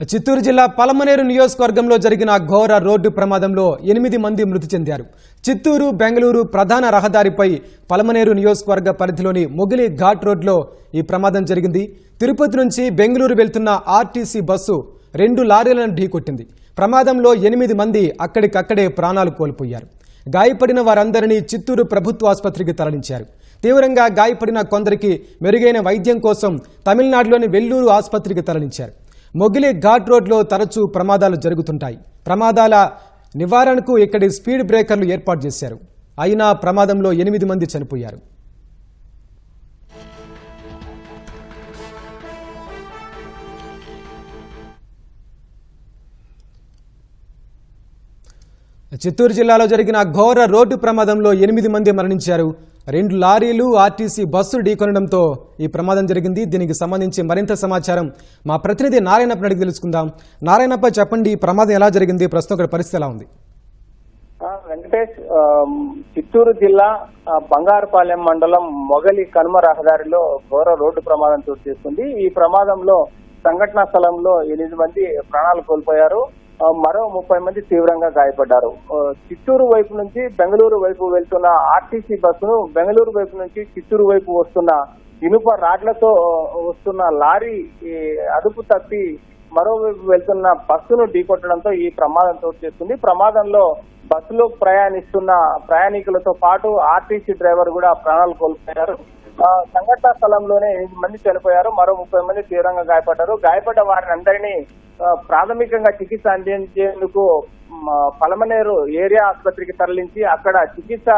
చిత్తూరు జిల్లా పలమనేరు నియోజకవర్గంలో జరిగిన ఘోర రోడ్డు ప్రమాదంలో ఎనిమిది మంది మృతి చెందారు. చిత్తూరు బెంగళూరు ప్రధాన రహదారిపై పలమనేరు నియోజకవర్గ పరిధిలోని మొగిలి ఘాట్ రోడ్లో ఈ ప్రమాదం జరిగింది. తిరుపతి నుంచి బెంగళూరు వెళ్తున్న ఆర్టీసీ బస్సు రెండు లారీలను ఢీకొట్టింది. ప్రమాదంలో ఎనిమిది మంది అక్కడికక్కడే ప్రాణాలు కోల్పోయారు. గాయపడిన వారందరినీ చిత్తూరు ప్రభుత్వ ఆసుపత్రికి తరలించారు. తీవ్రంగా గాయపడిన కొందరికి మెరుగైన వైద్యం కోసం తమిళనాడులోని వెల్లూరు ఆసుపత్రికి తరలించారు. మొగిలి ఘాట్ రోడ్లో తరచూ ప్రమాదాలు జరుగుతుంటాయి. ప్రమాదాల నివారణకు ఇక్కడి స్పీడ్ బ్రేకర్లు ఏర్పాటు చేశారు. అయినా ప్రమాదంలో ఎనిమిది మంది చనిపోయారు. చిత్తూరు జిల్లాలో జరిగిన ఘోర రోడ్డు ప్రమాదంలో ఎనిమిది మంది మరణించారు. రెండు లారీలు ఆర్టీసీ బస్సు ఢీకొనడంతో ఈ ప్రమాదం జరిగింది. దీనికి సంబంధించి మరింత సమాచారం మా ప్రతినిధి నారాయణప్పని అడిగి తెలుసుకుందాం. నారాయణప్ప చెప్పండి ఈ ప్రమాదం ఎలా జరిగింది? ప్రస్తుతం ఇక్కడ పరిస్థితి ఎలా ఉంది? వెంకటేష్ చిత్తూరు జిల్లా బంగారుపాలెం మండలం మొగలి కనుమ రహదారిలో ఘోర రోడ్డు ప్రమాదం చోటు చేసుకుంది. ఈ ప్రమాదంలో సంఘటనా స్థలంలో ఎనిమిది మంది ప్రాణాలు కోల్పోయారు. మరో ముప్పై మంది తీవ్రంగా గాయపడ్డారు. చిత్తూరు వైపు నుంచి బెంగళూరు వైపు వెళ్తున్న ఆర్టీసీ బస్సును బెంగళూరు వైపు నుంచి చిత్తూరు వైపు వస్తున్న ఇనుప రాడ్లతో వస్తున్న లారీ అదుపు తప్పి మరోవైపు వెళ్తున్న బస్సును ఢీకొట్టడంతో ఈ ప్రమాదం చోటు చేసుకుంది. ప్రమాదంలో బస్సులో ప్రయాణిస్తున్న ప్రయాణికులతో పాటు ఆర్టీసీ డ్రైవర్ కూడా ప్రాణాలు కోల్పోయారు. సంఘటనా స్థలంలోనే ఎనిమిది మంది చనిపోయారు. మరో ముప్పై మంది తీవ్రంగా గాయపడ్డారు. గాయపడ్డ వారిని అందరినీ ప్రాథమికంగా చికిత్స అందించేందుకు పలమనేరు ఏరియా ఆసుపత్రికి తరలించి అక్కడ చికిత్స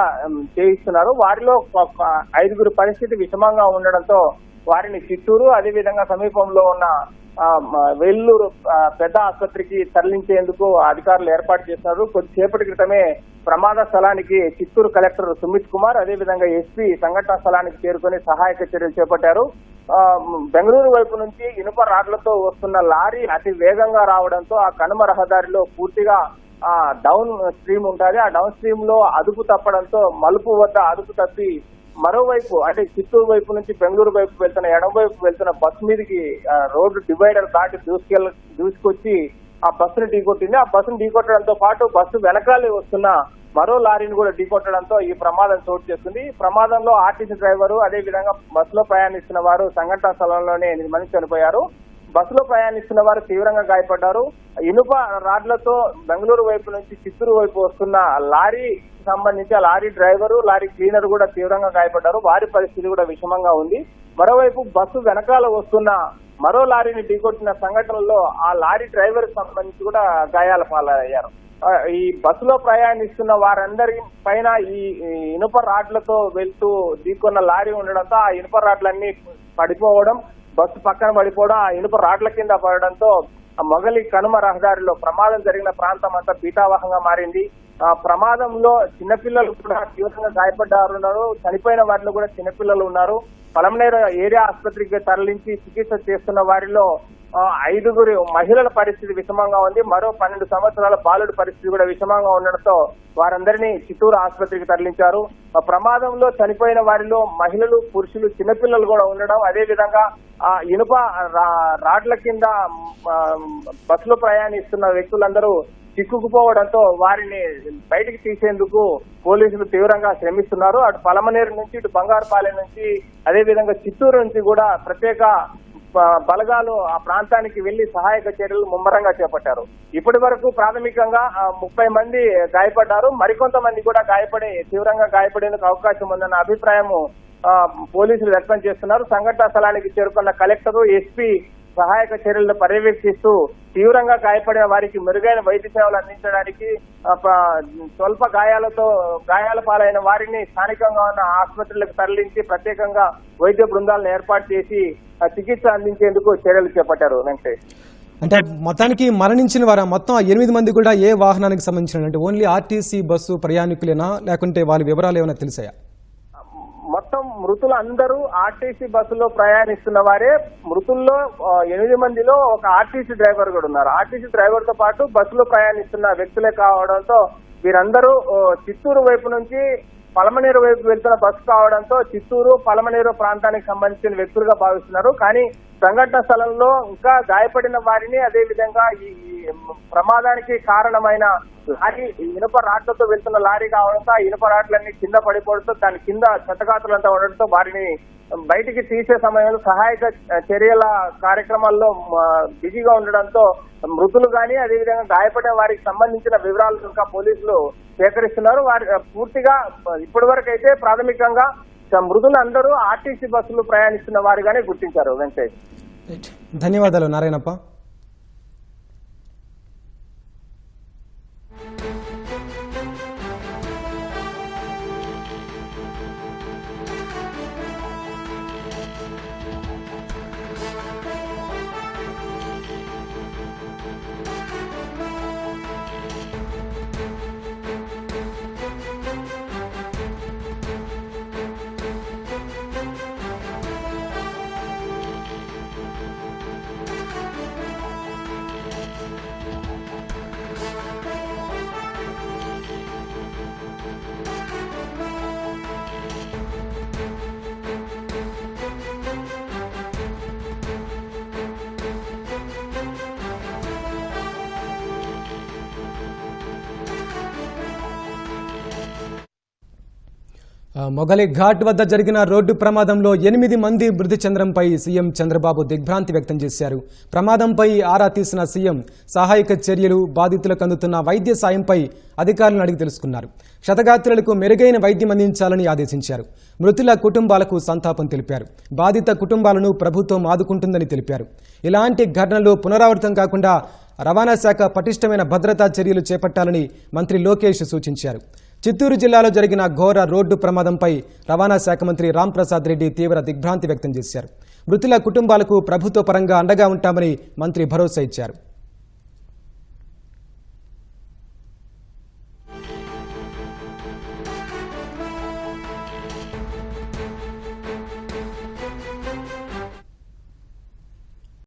చేయిస్తున్నారు. వారిలో ఐదుగురు పరిస్థితి విషమంగా ఉండడంతో వారిని చిత్తూరు అదేవిధంగా సమీపంలో ఉన్న వెల్లూరు పెద్ద ఆసుపత్రికి తరలించేందుకు అధికారులు ఏర్పాటు చేస్తున్నారు. కొద్దిసేపటి క్రితమే ప్రమాద స్థలానికి చిత్తూరు కలెక్టర్ సుమిత్ కుమార్ అదేవిధంగా ఎస్పీ సంఘటనా స్థలానికి చేరుకొని సహాయక చర్యలు చేపట్టారు. బెంగళూరు వైపు నుంచి ఇనుప రాడ్లతో వస్తున్న లారీ అతి వేగంగా రావడంతో ఆ కనుమ రహదారిలో పూర్తిగా ఆ డౌన్ స్ట్రీమ్ ఉంటుంది. ఆ డౌన్ స్ట్రీమ్లో అదుపు తప్పడంతో మలుపు వద్ద అదుపు తప్పి మరోవైపు అంటే చిత్తూరు వైపు నుంచి బెంగళూరు వైపు వెళ్తున్న ఎడం వైపు వెళ్తున్న బస్సు మీదకి రోడ్డు డివైడర్ దాటి దూసుకెళ్ళ దూసుకొచ్చి ఆ బస్సును ఢీకొట్టింది. ఆ బస్సును ఢీకొట్టడంతో పాటు బస్సు వెనకాలే వస్తున్న మరో లారీని కూడా ఢీకొట్టడంతో ఈ ప్రమాదం చోటు చేస్తుంది ఈ ప్రమాదంలో ఆర్టీసీ డ్రైవరు అదే విధంగా బస్సులో ప్రయాణిస్తున్న వారు సంఘటన స్థలంలోనే ఎనిమిది మంది చనిపోయారు. బస్సులో ప్రయాణిస్తున్న వారు తీవ్రంగా గాయపడ్డారు. ఇనుప రాడ్లతో బెంగళూరు వైపు నుంచి చిత్తూరు వైపు వస్తున్న లారీ సంబంధించి ఆ లారీ డ్రైవరు లారీ క్లీనర్ కూడా తీవ్రంగా గాయపడ్డారు. వారి పరిస్థితి కూడా విషమంగా ఉంది. మరోవైపు బస్సు వెనకాల వస్తున్న మరో లారీని ఢీకొట్టిన సంఘటనలో ఆ లారీ డ్రైవర్ సంబంధించి కూడా గాయాల పాలయ్యారు. ఈ బస్సులో ప్రయాణిస్తున్న వారందరి పైన ఈ ఇనుప రాడ్లతో వెళ్తూ ఢీకొన్న లారీ ఉండడంతో ఆ ఇనుప రాడ్లన్నీ పడిపోవడం బస్సు పక్కన పడిపోవడం ఆ ఇనుప రాడ్ల కింద పడడంతో మొగలి కనుమ రహదారిలో ప్రమాదం జరిగిన ప్రాంతం అంతా పీతావహంగా మారింది. ఆ ప్రమాదంలో చిన్నపిల్లలు కూడా తీవ్రంగా గాయపడ్డారు. చనిపోయిన వారిలో కూడా చిన్నపిల్లలు ఉన్నారు. పలమనేరు ఏరియా ఆసుపత్రికి తరలించి చికిత్స చేస్తున్న వారిలో ఐదుగురు మహిళల పరిస్థితి విషమంగా ఉంది. మరో పన్నెండు సంవత్సరాల బాలుడి పరిస్థితి కూడా విషమంగా ఉండడంతో వారందరినీ చిత్తూరు ఆసుపత్రికి తరలించారు. ప్రమాదంలో చనిపోయిన వారిలో మహిళలు పురుషులు చిన్నపిల్లలు కూడా ఉండడం. అదే విధంగా ఆ ఇనుప రా- రాడ్ల కింద బస్సులో ప్రయాణిస్తున్న వ్యక్తులందరూ చిక్కుకుపోవడంతో వారిని బయటికి తీసేందుకు పోలీసులు తీవ్రంగా శ్రమిస్తున్నారు. అటు పలమనేరు నుంచి ఇటు బంగారుపాలెం నుంచి అదేవిధంగా చిత్తూరు నుంచి కూడా ప్రత్యేక బలగాలు ఆ ప్రాంతానికి వెళ్ళి సహాయక చర్యలు ముమ్మరంగా చేపట్టారు. ఇప్పటి వరకు ప్రాథమికంగా ముప్పై మంది గాయపడ్డారు. మరికొంతమంది కూడా గాయపడి తీవ్రంగా గాయపడేందుకు అవకాశం ఉందన్న అభిప్రాయము పోలీసులు వ్యక్తం చేస్తున్నారు. సంఘటనా స్థలానికి చేరుకున్న కలెక్టర్ ఎస్పీ సహాయక చర్యలను పర్యవేక్షిస్తూ తీవ్రంగా గాయపడిన వారికి మెరుగైన వైద్య సేవలు అందించడానికి స్వల్ప గాయాలతో గాయాల పాలైన వారిని స్థానికంగా ఉన్న ఆసుపత్రులకు తరలించి ప్రత్యేకంగా వైద్య బృందాలను ఏర్పాటు చేసి ఆ, చికిత్స అందించేందుకు చర్యలు చేపట్టారు వెంకటేష్. అంటే మొత్తానికి మరణించిన వారు మొత్తం ఎనిమిది మంది కూడా ఏ వాహనానికి సంబంధించిన అంటే ఓన్లీ ఆర్టీసీ బస్సు ప్రయాణికులేనా? లేకుంటే వాళ్ళ వివరాలు ఏమైనా తెలిసాయా? మొత్తం మృతులు అందరూ ఆర్టీసీ బస్సులో ప్రయాణిస్తున్న వారే మృతుల్లో ఎనిమిది మందిలో ఒక ఆర్టీసీ డ్రైవర్ కూడా ఉన్నారు. ఆర్టీసీ డ్రైవర్తో పాటు బస్సులో ప్రయాణిస్తున్న వ్యక్తులే కావడంతో వీరందరూ చిత్తూరు వైపు నుంచి పలమనేరు వైపు వెళ్తున్న బస్సు కావడంతో చిత్తూరు పలమనేరు ప్రాంతానికి సంబంధించిన వ్యక్తులుగా భావిస్తున్నారు. కానీ సంఘటన స్థలంలో ఇంకా గాయపడిన వారిని అదేవిధంగా ఈ ప్రమాదానికి కారణమైన లారీ ఇనుప రాట్లతో వెళ్తున్న లారీ కావడంతో ఆ ఇనుప రాట్లన్నీ కింద పడిపోవడంతో దాని కింద చెత్తగాతులంతా ఉండడంతో వారిని బయటికి తీసే సమయంలో సహాయక చర్యల కార్యక్రమాల్లో బిజీగా ఉండడంతో మృతులు గాని అదేవిధంగా గాయపడిన వారికి సంబంధించిన వివరాలు ఇంకా పోలీసులు సేకరిస్తున్నారు. వారి పూర్తిగా ఇప్పటి వరకు అయితే ప్రాథమికంగా మృతులు అందరూ ఆర్టీసీ బస్సులు ప్రయాణిస్తున్న వారుగానే గుర్తించారు. వెంకటేష్. ధన్యవాదాలు నారాయణప్ప. మొగలి ఘాట్ వద్ద జరిగిన రోడ్డు ప్రమాదంలో ఎనిమిది మంది మృతి చెందడంపై సీఎం చంద్రబాబు దిగ్భ్రాంతి వ్యక్తం చేశారు. ప్రమాదంపై ఆరా తీసిన సీఎం సహాయక చర్యలు బాధితులకు అందుతున్న వైద్య సాయంపై అధికారులను అడిగి తెలుసుకున్నారు. క్షతగాత్రులకు మెరుగైన వైద్యం అందించాలని ఆదేశించారు. మృతుల కుటుంబాలకు సంతాపం తెలిపారు. బాధిత కుటుంబాలను ప్రభుత్వం ఆదుకుంటుందని తెలిపారు. ఇలాంటి ఘటనలు పునరావృతం కాకుండా రవాణా శాఖ పటిష్టమైన భద్రతా చర్యలు చేపట్టాలని మంత్రి లోకేష్ సూచించారు. చిత్తూరు జిల్లాలో జరిగిన ఘోర రోడ్డు ప్రమాదంపై రవాణా శాఖ మంత్రి రాంప్రసాద్ రెడ్డి తీవ్ర దిగ్భ్రాంతి వ్యక్తం చేశారు. మృతుల కుటుంబాలకు ప్రభుత్వ పరంగా అండగా ఉంటామని మంత్రి భరోసా ఇచ్చారు.